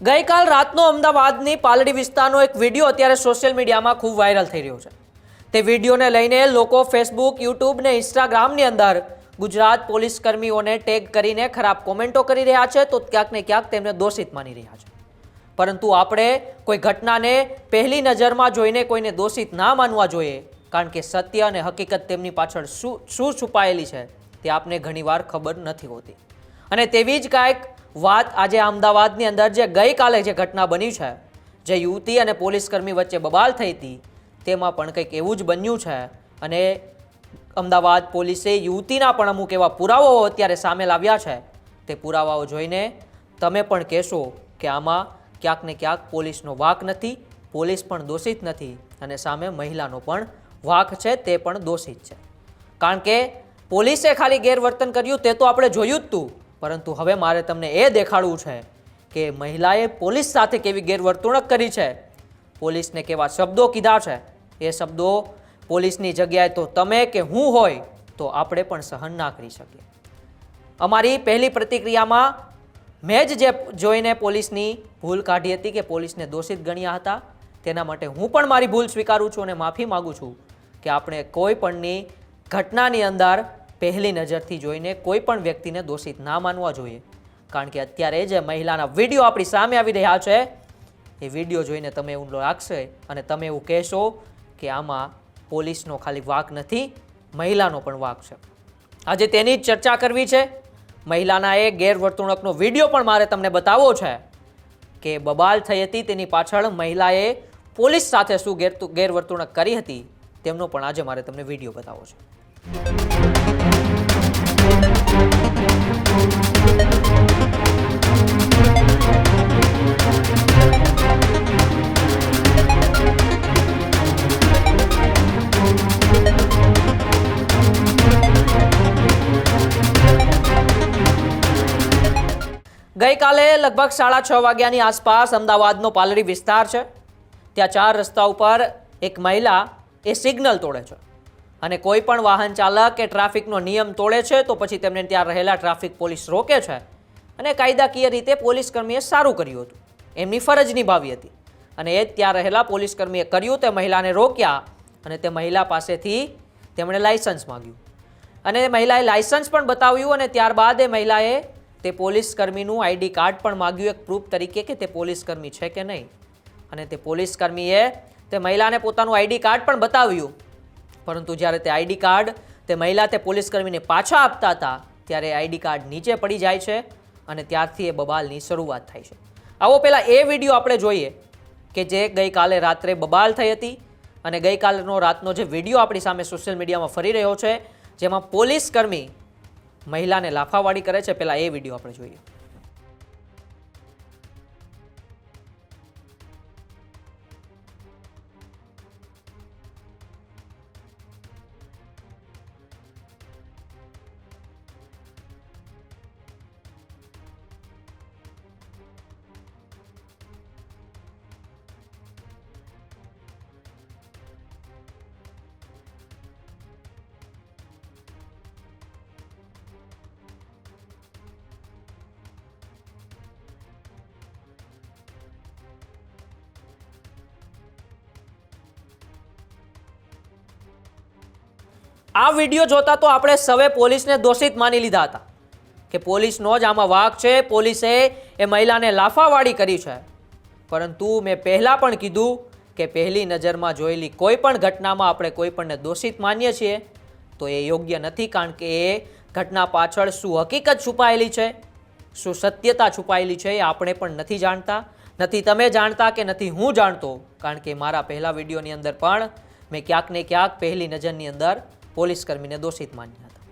ગઈકાલ રાતનો અમદાવાદની પાલડી વિસ્તારનો એક વીડિયો અત્યારે સોશિયલ મીડિયામાં ખૂબ વાયરલ થઈ રહ્યો છે. તે વિડીયોને લઈને લોકો ફેસબુક, યુટ્યુબ ને ઇન્સ્ટાગ્રામની અંદર ગુજરાત પોલીસ કર્મીઓને ટેગ કરીને ખરાબ કોમેન્ટો કરી રહ્યા છે તો ક્યાંક ને ક્યાંક તેમને દોષિત માની રહ્યા છે. પરંતુ આપણે કોઈ ઘટનાને પહેલી નજરમાં જોઈને કોઈને દોષિત ના માનવા જોઈએ, કારણ કે સત્ય અને હકીકત તેમની પાછળ શું શું છુપાયેલી છે તે આપને ઘણીવાર ખબર નથી હોતી. અને તેવી જ કાંઈક વાત આજે અમદાવાદની અંદર જે ગઈકાલે જે ઘટના બની છે, જે યુવતી અને પોલીસકર્મી વચ્ચે બબાલ થઈ હતી, તેમાં પણ કંઈક એવું જ બન્યું છે. અને અમદાવાદ પોલીસે યુવતીના પણ અમુક એવા પુરાવાઓ અત્યારે સામે લાવ્યા છે. તે પુરાવાઓ જોઈને તમે પણ કહેશો કે આમાં ક્યાંક ને ક્યાંક પોલીસનો વાક નથી, પોલીસ પણ દોષિત નથી અને સામે મહિલાનો પણ વાક છે, તે પણ દોષિત છે. કારણ કે પોલીસે ખાલી ગેરવર્તન કર્યું, તે તો આપણે જોયું જ હતું પરંતુ હવે મારે તમને એ દેખાડવું છે કે મહિલાએ પોલીસ સાથે કેવી ગેરવર્તણૂક કરી છે. પોલીસને કેવા શબ્દો કીધા છે? એ શબ્દો પોલીસની જગ્યાએ તો તમે કે હું હોય તો આપણે પણ સહન ના કરી શકીએ. અમારી પહેલી પ્રતિક્રિયામાં મેં જ જે જોઈને પોલીસની ભૂલ કાઢી હતી કે પોલીસને દોષિત ગણ્યા હતા, તેના માટે હું પણ મારી ભૂલ સ્વીકારું છું અને માફી માગું છું કે આપણે કોઈ પણની ઘટનાની અંદર પહેલી નજરથી જોઈને કોઈ પણ વ્યક્તિને દોષિત ના માનવા જોઈએ. કારણ કે અત્યારે જે મહિલાના વીડિયો આપણી સામે આવી રહ્યા છે. એ વીડિયો જોઈને તમે એવું લાગશે અને તમે એવું કહેશો કે આમાં પોલીસનો ખાલી વાક નથી, મહિલાનો પણ વાક છે. આજે તેની જ ચર્ચા કરવી છે. મહિલાના એ ગેરવર્તણૂકનો વીડિયો પણ મારે તમને બતાવવો છે કે બબાલ થઈ હતી, તેની પાછળ મહિલાએ પોલીસ સાથે શું ગેર ગેરવર્તણૂક કરી હતી, તેમનો પણ આજે મારે તમને વીડિયો બતાવવો છે. લગભગ સાડા છ વાગ્યાની આસપાસ અમદાવાદનો પાલડી વિસ્તાર છે. ત્યાં ચાર રસ્તા ઉપર એક મહિલા એ સિગ્નલ તોડે છે અને કોઈ પણ વાહન ચાલક કે ટ્રાફિકનો નિયમ તોડે છે તો પછી તેમને ત્યાં રહેલા ટ્રાફિક પોલીસ રોકે છે અને કાયદાકીય રીતે પોલીસ કર્મીએ સારું કર્યું હતું. એમની ફરજ નિભાવી હતી અને એ ત્યાં રહેલા પોલીસ કર્મીએ કર્યું તે મહિલાને રોક્યા અને તે મહિલા પાસેથી તેમણે લાયસન્સ માંગ્યું. અને મહિલાએ લાયસન્સ પણ બતાવ્યું અને ત્યારબાદ એ મહિલાએ તે પોલીસ કર્મીનું આઈડી કાર્ડ પણ માગ્યું એક પ્રૂફ તરીકે કે તે પોલીસ કર્મી છે કે નહીં. અને તે પોલીસ કર્મીએ તે મહિલાને પોતાનું આઈડી કાર્ડ પણ બતાવ્યું. પરંતુ જ્યારે તે આઈડી કાર્ડ તે મહિલા તે પોલીસ કર્મીને પાછા આપતા હતા, ત્યારે આઈડી કાર્ડ નીચે પડી જાય છે અને ત્યારથી એ બબાલની શરૂઆત થાય છે. આવો પહેલાં એ વીડિયો આપણે જોઈએ કે જે ગઈકાલે રાત્રે બબાલ થઈ હતી અને ગઈકાલનો રાતનો જે વીડિયો આપણી સામે સોશિયલ મીડિયામાં ફરી રહ્યો છે, જેમાં પોલીસ કર્મી મહિલાને લાફાવાળી કરે છે. પહેલાં એ વીડિયો આપણે જોઈએ. આ વીડિયો જોતા તો આપણે સવે પોલીસને દોષિત માની લીધા હતા કે પોલીસનો જ આમાં વાક છે, પોલીસે એ મહિલાને લાફાવાળી કરી છે. પરંતુ મેં પહેલાં પણ કીધું કે પહેલી નજરમાં જોયેલી કોઈ પણ ઘટનામાં આપણે કોઈ પણને દોષિત માનીએ છીએ, તો એ યોગ્ય નથી કારણ કે એ ઘટના પાછળ શું હકીકત છુપાયેલી છે, શું સત્યતા છુપાયેલી છે એ આપણે પણ નથી જાણતા. નથી તમે જાણતા કે નથી હું જાણતો, કારણ કે મારા પહેલા વિડીયોની અંદર પણ મેં ક્યાંક ને ક્યાંક પહેલી નજરની અંદર પોલીસ કર્મીને દોષિત માન્યા હતા.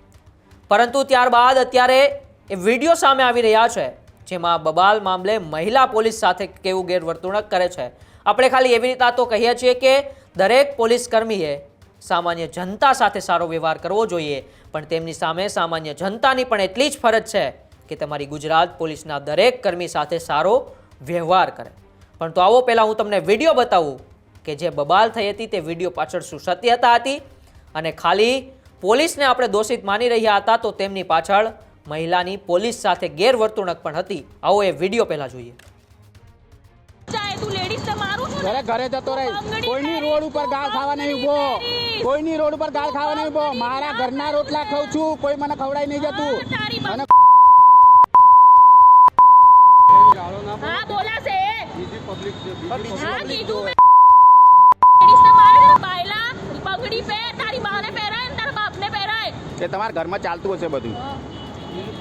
પરંતુ ત્યારબાદ અત્યારે એ વીડિયો સામે આવી રહ્યા છે, જેમાં બબાલ મામલે મહિલા પોલીસ સાથે કેવું ગેરવર્તણૂક કરે છે. આપણે ખાલી એવી રીતે તો કહીએ છીએ કે દરેક પોલીસ કર્મીએ સામાન્ય જનતા સાથે સારો વ્યવહાર કરવો જોઈએ, પણ તેમની સામે સામાન્ય જનતાની પણ એટલી જ ફરજ છે કે તમારી ગુજરાત પોલીસના દરેક કર્મી સાથે સારો વ્યવહાર કરે. પણ તો આવો પહેલાં હું તમને વીડિયો બતાવું કે જે બબાલ થઈ હતી તે વીડિયો પાછળ શું સત્યતા હતી અને ખાલી પોલીસને આપણે દોષિત માની રહ્યા હતા તો તેમની પાછળ મહિલાની પોલીસ સાથે ગેરવર્તણૂક પણ હતી. આવો એ વીડિયો પહેલા જોઈએ. ઘરે ઘરે જતો રહે. કોઈની રોડ ઉપર ગાળ ખાવા નહીં ઊભો કોઈની રોડ ઉપર ગાળ ખાવા નહીં ઊભો મારા ઘરના રોટલા ખાઉં છું. કોઈ મને ખવડાવી નહીં જતું. અને હા બીજી. મેં લેડીઝ તો મારે છે ને, બાયલા બંગડી પહેર તારી માને પહેરાય ને તારા બાપને પહેરાય એ તમારા ઘરમાં ચાલતું હશે બધું?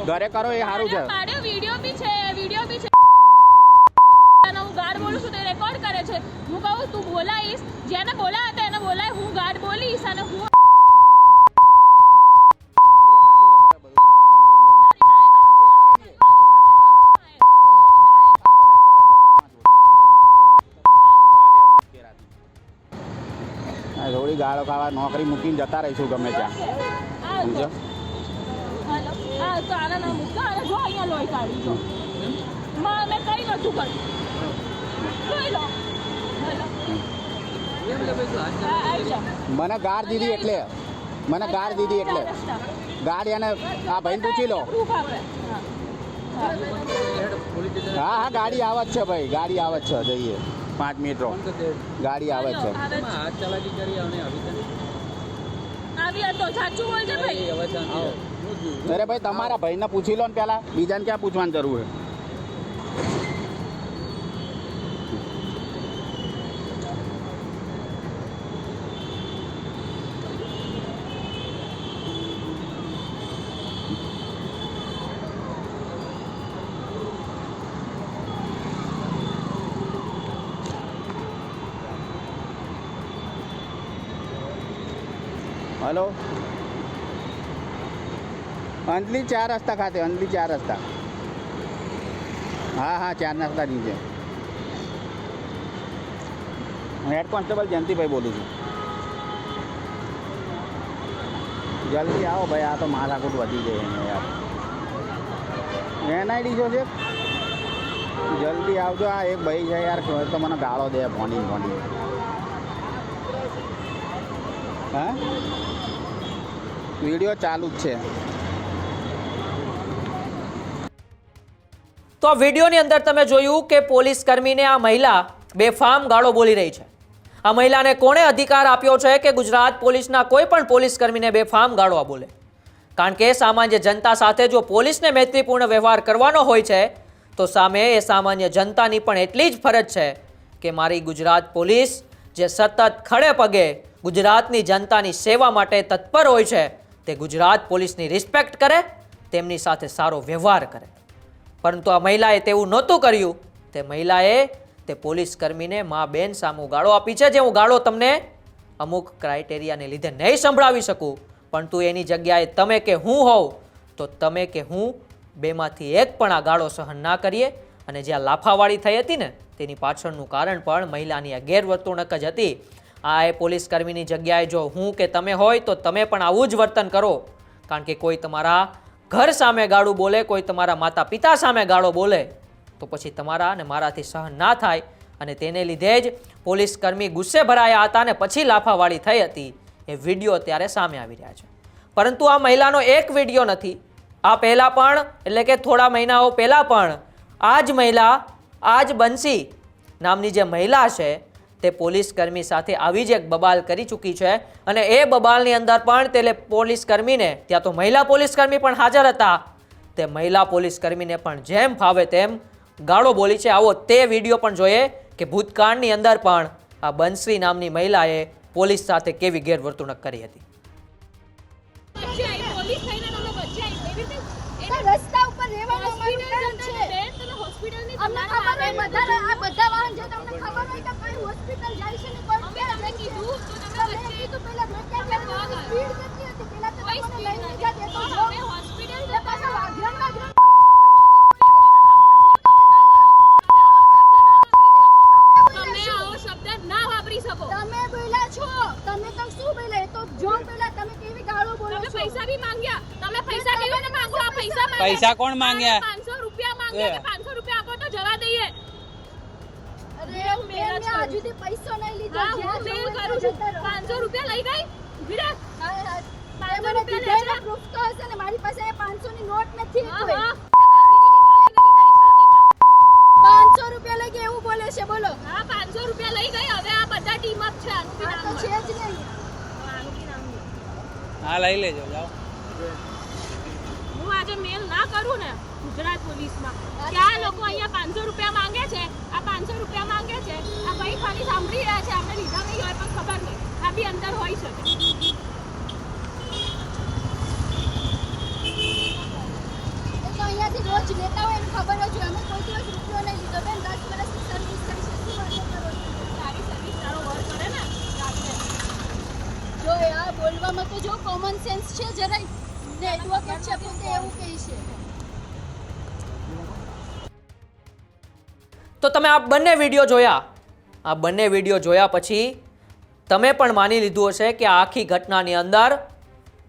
ઘરે કરો એ સારું છે. વીડિયો બી છે વીડિયો બી છે. અને હું ગાર્ડ બોલું છું તે રેકોર્ડ કરે છે. હું કહું તું બોલાઈશ. જેને બોલાય હતા એને બોલાય હું ગાર્ડ બોલીશ અને હું થોડી ગાળો ખાવા નોકરી મૂકીને જતા રહીશું ગમે ત્યાં. આ જો. સમજો હાલો. આ તો આના નામ મૂકો. અને જો અહીંયા લોહી કાઢી જો માં મેં કઈ નતું કર્યું. જોઈ લો. મને ગાર દીધી એટલે. મને ગાર દીધી એટલે. ગાર એને ગાડી અને આ ભાઈ પૂછી લો. હા. હા. હા હા ગાડી આવે છે ભાઈ. ગાડી આવે છે. જઈએ. પાંચ મિનિટ ગાડી આવે છે. સાચું ભાઈ. અરે ભાઈ તમારા ભાઈને પૂછી લો ને પહેલા. બીજાને ક્યાં પૂછવાની જરૂર છે? હલો. અંજલી ચાર રસ્તા ખાતે, અંજલી ચાર રસ્તા. હા હા, ચાર રસ્તા નીચે હેડ કોન્સ્ટેબલ જયંતિભાઈ બોલું છું. જલ્દી આવો ભાઈ, આ તો માથાકૂટ વધી ગઈ એને યાર. એનઆઈડી જો છે. જલ્દી આવજો, આ એક ભાઈ છે યાર, તો મને ગાળો દે ફોની ભોની હા? વીડિયો ચાલુ જ છે. તો આ વિડીયોની અંદર તમે જોયું કે પોલીસ કર્મીને આ મહિલા બેફામ ગાળો બોલી રહી છે. આ મહિલાને કોણે અધિકાર આપ્યો છે કે ગુજરાત પોલીસના કોઈ પણ પોલીસ કર્મીને બેફામ ગાળવા બોલે? કારણ કે સામાન્ય જનતા સાથે જો પોલીસને મૈત્રીપૂર્ણ વ્યવહાર કરવાનો હોય છે, તો સામે એ સામાન્ય જનતાની પણ એટલી જ ફરજ છે કે મારી ગુજરાત પોલીસ જે સતત ખડે પગે ગુજરાતની જનતાની સેવા માટે તત્પર હોય છે, તે ગુજરાત પોલીસની રિસ્પેક્ટ કરે, તેમની સાથે સારો વ્યવહાર કરે. પરંતુ આ મહિલાએ તેવું નહોતું કર્યું. તે મહિલાએ તે પોલીસ કર્મીને મા બેન સામુ ગાળો આપી છે, જે હું ગાળો તમને અમુક ક્રાઇટેરિયાને લીધે નહીં સંભળાવી શકું. પરંતુ એની જગ્યાએ તમે કે હું હોવ તો તમે કે હું બેમાંથી એક પણ આ ગાળો સહન ના કરીએ. અને જે આ લાફાવાળી થઈ હતી ને, તેની પાછળનું કારણ પણ મહિલાની આ ગેરવર્તણૂક જ હતી. આ એ પોલીસ કર્મીની જગ્યાએ જો હું કે તમે હોય તો તમે પણ આવું જ વર્તન કરો. કારણ કે કોઈ તમારા ઘર સામે ગાળું બોલે, કોઈ તમારા માતા પિતા સામે ગાળો બોલે, તો પછી તમારા અને મારાથી સહન ના થાય. અને તેને લીધે જ પોલીસ કર્મી ગુસ્સે ભરાયા હતા અને પછી લાફાવાળી થઈ હતી. એ વીડિયો અત્યારે સામે આવી રહ્યા છે. પરંતુ આ મહિલાનો એક વીડિયો નથી. આ પહેલાં પણ, એટલે કે થોડા મહિનાઓ પહેલાં પણ આ જ મહિલા આ જ બંસી નામની જે મહિલા છે, તે પોલીસ કર્મી સાથે આવી જ એક બબાલ કરી ચૂકી છે અને એ બબાલની અંદર પણ તે પોલીસ કર્મીને, ત્યાં તો મહિલા પોલીસ કર્મી પણ હાજર હતા, તે મહિલા પોલીસ કર્મીને પણ જેમ ફાવે તેમ ગાળો બોલી છે. આવો તે વીડિયો પણ જોઈએ કે ભૂતકાળની અંદર પણ આ બંસી નામની મહિલાએ પોલીસ સાથે કેવી ગેરવર્તણૂક કરી હતી વચ્ચે આવી, પોલીસ થઈને તમે વચ્ચે આવી. એવી રીતે તો રસ્તા ઉપર રહેવાનું અમારું કામ છે બેન, તમે હોસ્પિટલની અમને હોય આ બધા વાહન છે તમને ખબર હોય તો કઈ હોસ્પિટલ જાય છે ને કોઈ અમે તમને કીધું, તો તમે તમે વચ્ચે- કીધું પહેલા મેં કે સ્પીડ કેટલી હતી પહેલા તો તમને લઈને નથી. ગયા તે તો હા, અમે હોસ્પિટલ એટલે પાછા વાઘરણ વાઘરણ તમે આવો શબ્દ ના વાપરી શકો. તમે બોલ્યા છો. તમે તો શું બોલ્યા? એ તો જો પેલા તમે કેવી ગાળો બોલો પૈસા બી માંગ્યા. તમે પૈસા કેવી રીતે માંગો પૈસા પૈસા કોણ માંગ્યા? પાંચસો રૂપિયા માંગ્યા કે પાંચસો રૂપિયા આપો તો જવા દઈએ અરે હું મેલ જ મેં હજુ પૈસો નહીં લીધો. હું મેલ કરું છું. રૂપિયા લઈ ગઈ? ઊભી રહે. હા, હા. મને રૂપિયા દીધેલો તો હશે ને મારી પાસે એ 500 ની નોટ નથી કોઈ. પાંચસો રૂપિયા લઈ ગયા એવું બોલે છે બોલો. હા પાંચસો રૂપિયા લઈ ગઈ. હવે આ બધા ટીમ અપ છે આનું તો છે જ નહીં. હા લઈ લેજો જાઓ. આજે મેલ ના કરું ને ગુજરાત પોલીસમાં કે આ લોકો અહીંયા પાંચસો રૂપિયા માંગે છે આ પાંચસો રૂપિયા માંગે છે આ ભાઈ ખાલી સાંભળી રહ્યા છે આપણે લીધા નહીં હોય પણ ખબર નહીં આ બી અંદર હોઈ શકે. તો અહીંયાથી રોજ લેતા હોય એને ખબર જ હોય અમે કોઈ દિવસ રૂપિયો નહીં લીધો. બેન દસ વર્ષની સર્વિસ કરી છે શું વાતો કરો સારી સર્વિસ સારો વર્ક કરે ને જો આ બોલવામાં તો જો કોમન સેન્સ છે જરાય. ને એડવોકેટ છે? પોતે એવું કહે છે. તો તમે આ બંને વીડિયો જોયા. આ બંને વીડિયો જોયા પછી તમે પણ માની લીધું હશે કે આખી ઘટનાની અંદર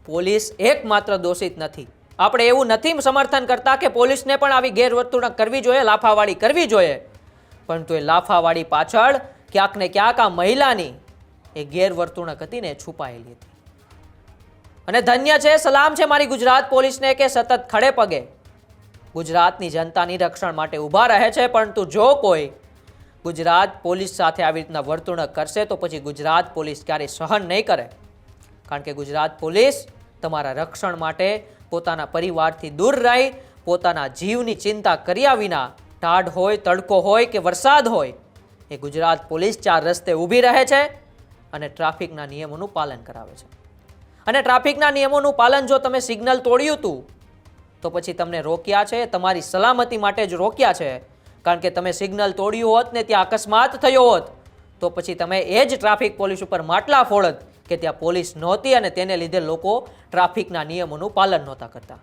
પોલીસ એકમાત્ર દોષિત નથી. આપણે એવું નથી સમર્થન કરતા કે પોલીસને પણ આવી ગેરવર્તણૂક કરવી જોઈએ, લાફાવાળી કરવી જોઈએ. પરંતુ એ લાફાવાળી પાછળ ક્યાંક ને ક્યાંક આ મહિલાની એ ગેરવર્તણૂક હતી ને છુપાયેલી હતી. અને ધન્ય છે, સલામ છે મારી ગુજરાત પોલીસને કે સતત ખડે પગે. ગુજરાતની જનતાની રક્ષણ માટે ઊભા રહે છે, પરંતુ જો કોઈ ગુજરાત પોલીસ સાથે આવી રીતના વર્તણૂક કરશે, તો પછી ગુજરાત પોલીસ ક્યારેય સહન નહીં કરે. કારણ કે ગુજરાત પોલીસ તમારા રક્ષણ માટે પોતાના પરિવારથી દૂર રહી, પોતાના જીવની ચિંતા કર્યા વિના ટાઢ હોય, તડકો હોય કે વરસાદ હોય, એ ગુજરાત પોલીસ ચાર રસ્તે ઊભી રહે છે અને ટ્રાફિકના નિયમોનું પાલન કરાવે છે. અને ટ્રાફિકના નિયમોનું પાલન જો તમે સિગ્નલ તોડ્યું હતું તો પછી તમને રોક્યા છે, તમારી સલામતી માટે જ રોક્યા છે. કારણ કે તમે સિગ્નલ તોડ્યું હોત ને ત્યાં અકસ્માત થયો હોત, તો પછી તમે એ જ ટ્રાફિક પોલીસ ઉપર માટલા ફોડત કે ત્યાં પોલીસ નહોતી અને તેને લીધે લોકો ટ્રાફિકના નિયમોનું પાલન નહોતા કરતા.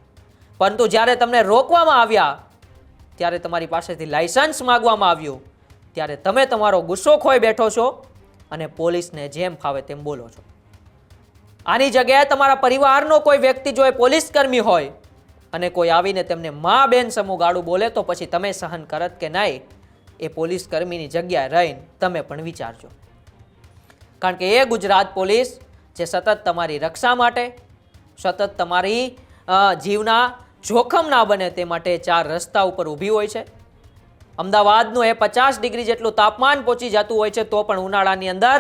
પરંતુ જ્યારે તમને રોકવામાં આવ્યા, ત્યારે તમારી પાસેથી લાયસન્સ માગવામાં આવ્યું, ત્યારે તમે તમારો ગુસ્સો ખોઈ બેઠો છો અને પોલીસને જેમ ફાવે તેમ બોલો છો. આની જગ્યાએ તમારા પરિવારનો કોઈ વ્યક્તિ જો એ પોલીસ કર્મી હોય અને કોઈ આવીને તેમને મા બેન સમૂહ ગાળું બોલે, તો પછી તમે સહન કરત કે નહીં, એ પોલીસ કર્મીની જગ્યાએ રહીને તમે પણ વિચારજો. કારણ કે એ ગુજરાત પોલીસ જે સતત તમારી રક્ષા માટે, સતત તમારી જીવના જોખમ ના બને તે માટે ચાર રસ્તા ઉપર ઊભી હોય છે. અમદાવાદનું એ પચાસ ડિગ્રી જેટલું તાપમાન પહોંચી જતું હોય છે, તો પણ ઉનાળાની અંદર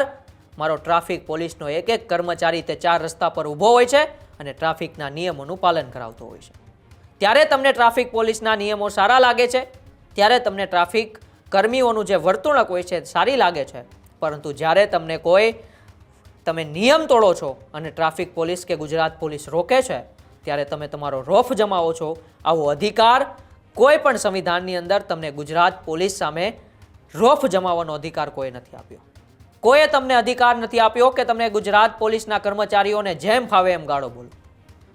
મારો ટ્રાફિક પોલીસનો એક એક કર્મચારી તે ચાર રસ્તા પર ઊભો હોય છે અને ટ્રાફિકના નિયમોનું પાલન કરાવતો હોય છે. ત્યારે તમને ટ્રાફિક પોલીસના નિયમો સારા લાગે છે? ત્યારે તમને ટ્રાફિક કર્મીઓનું જે વર્તણૂક હોય છે, સારી લાગે છે? પરંતુ જ્યારે તમને કોઈ, તમે નિયમ તોડો છો અને ટ્રાફિક પોલીસ કે ગુજરાત પોલીસ રોકે છે, ત્યારે તમે તમારો રોફ જમાવો છો. આવો અધિકાર કોઈ પણ સંવિધાનની અંદર તમને ગુજરાત પોલીસ સામે રોફ જમાવવાનો અધિકાર કોઈ નથી આપ્યો. કોઈએ તમને અધિકાર નથી આપ્યો કે તમને ગુજરાત પોલીસના કર્મચારીઓને જેમ ફાવે એમ ગાળો બોલો.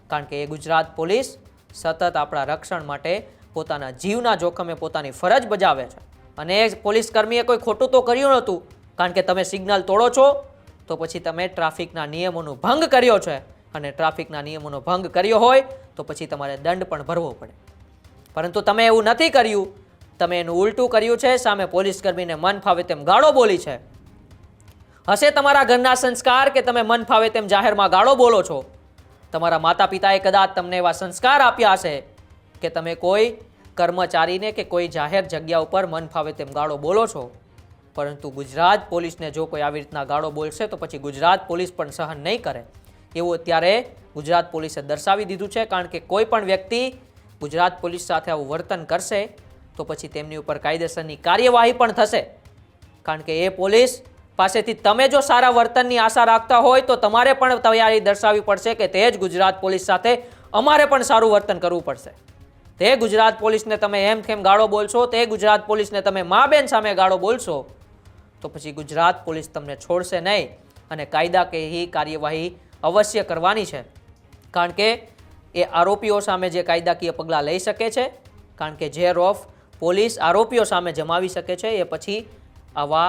કારણ કે એ ગુજરાત પોલીસ સતત આપણા રક્ષણ માટે પોતાના જીવના જોખમે પોતાની ફરજ બજાવે છે. અને એ પોલીસ કર્મીએ કોઈ ખોટું તો કર્યું નહોતું. કારણ કે તમે સિગ્નલ તોડો છો, તો પછી તમે ટ્રાફિકના નિયમોનો ભંગ કર્યો છે. અને ટ્રાફિકના નિયમોનો ભંગ કર્યો હોય, તો પછી તમારે દંડ પણ ભરવો પડે. પરંતુ તમે એવું નથી કર્યું. તમે એનું ઉલટું કર્યું છે, સામે પોલીસ કર્મીને મન ફાવે તેમ ગાળો બોલી છે. હશે તમારા ઘરના સંસ્કાર કે તમે મન ફાવે તેમ જાહેરમાં ગાળો બોલો છો? તમારા માતા પિતાએ કદાચ તમને એવા સંસ્કાર આપ્યા હશે કે તમે કોઈ કર્મચારીને કે કોઈ જાહેર જગ્યા ઉપર મન ફાવે તેમ ગાળો બોલો છો? પરંતુ ગુજરાત પોલીસને જો કોઈ આવી રીતના ગાળો બોલશે તો પછી ગુજરાત પોલીસ પણ સહન નહીં કરે. એવું અત્યારે ગુજરાત પોલીસે દર્શાવી દીધું છે. કારણ કે કોઈ પણ વ્યક્તિ ગુજરાત પોલીસ સાથે આવું વર્તન કરશે તો પછી તેમની ઉપર કાયદેસરની કાર્યવાહી પણ થશે. કારણ કે એ પોલીસ પાસેથી તમે જો સારા વર્તનની આશા રાખતા હોય તો તમારે પણ તૈયારી દર્શાવવી પડશે કે તે જ ગુજરાત પોલીસ સાથે અમારે પણ સારું વર્તન કરવું પડશે. તે ગુજરાત પોલીસને તમે એમ કેમ ગાળો બોલશો? તે ગુજરાત પોલીસને તમે મા બેન સામે ગાળો બોલશો? તો પછી ગુજરાત પોલીસ તમને છોડશે નહીં અને કાયદાકીય કાર્યવાહી અવશ્ય કરવાની છે. કારણ કે એ આરોપીઓ સામે જે કાયદાકીય પગલાં લઈ શકે છે, કારણ કે જે રોફ પોલીસ આરોપીઓ સામે જમાવી શકે છે, એ પછી આવા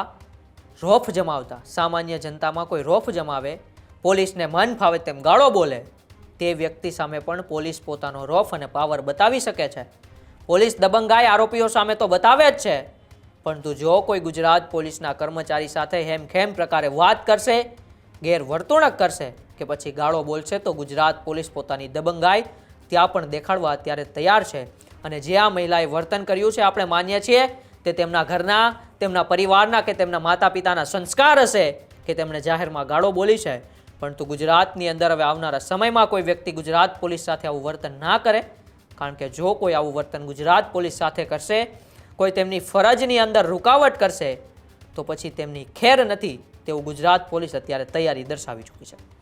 રોફ જમાવતા. સામાન્ય જનતામાં કોઈ રોફ જમાવે, પોલીસને મન ફાવે તેમ ગાળો બોલે, તે વ્યક્તિ સામે પણ પોલીસ પોતાનો રોફ અને પાવર બતાવી શકે છે. પોલીસ દબંગાઈ આરોપીઓ સામે તો બતાવે જ છે. પરંતુ જો કોઈ ગુજરાત પોલીસના કર્મચારી સાથે હેમખેમ પ્રકારે વાત કરશે, ગેરવર્તણૂક કરશે કે પછી ગાળો બોલશે તો ગુજરાત પોલીસ પોતાની દબંગાઈ ત્યાં પણ દેખાડવા અત્યારે તૈયાર છે. અને જે આ મહિલાએ વર્તન કર્યું છે, આપણે માનીએ છીએ તે તેમના ઘરના, તેમના પરિવારના કે તેમના માતા પિતાના સંસ્કાર હશે કે તેમણે જાહેરમાં ગાળો બોલી છે. પરંતુ ગુજરાતની અંદર હવે આવનારા સમયમાં કોઈ વ્યક્તિ ગુજરાત પોલીસ સાથે આવું વર્તન ના કરે, કારણ કે જો કોઈ આવું વર્તન ગુજરાત પોલીસ સાથે કરશે, કોઈ તેમની ફરજની અંદર રૂકાવટ કરશે, તો પછી તેમની ખેર નથી તેવું ગુજરાત પોલીસ અત્યારે તૈયારી દર્શાવી ચૂકી છે.